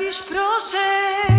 Napisz proszę.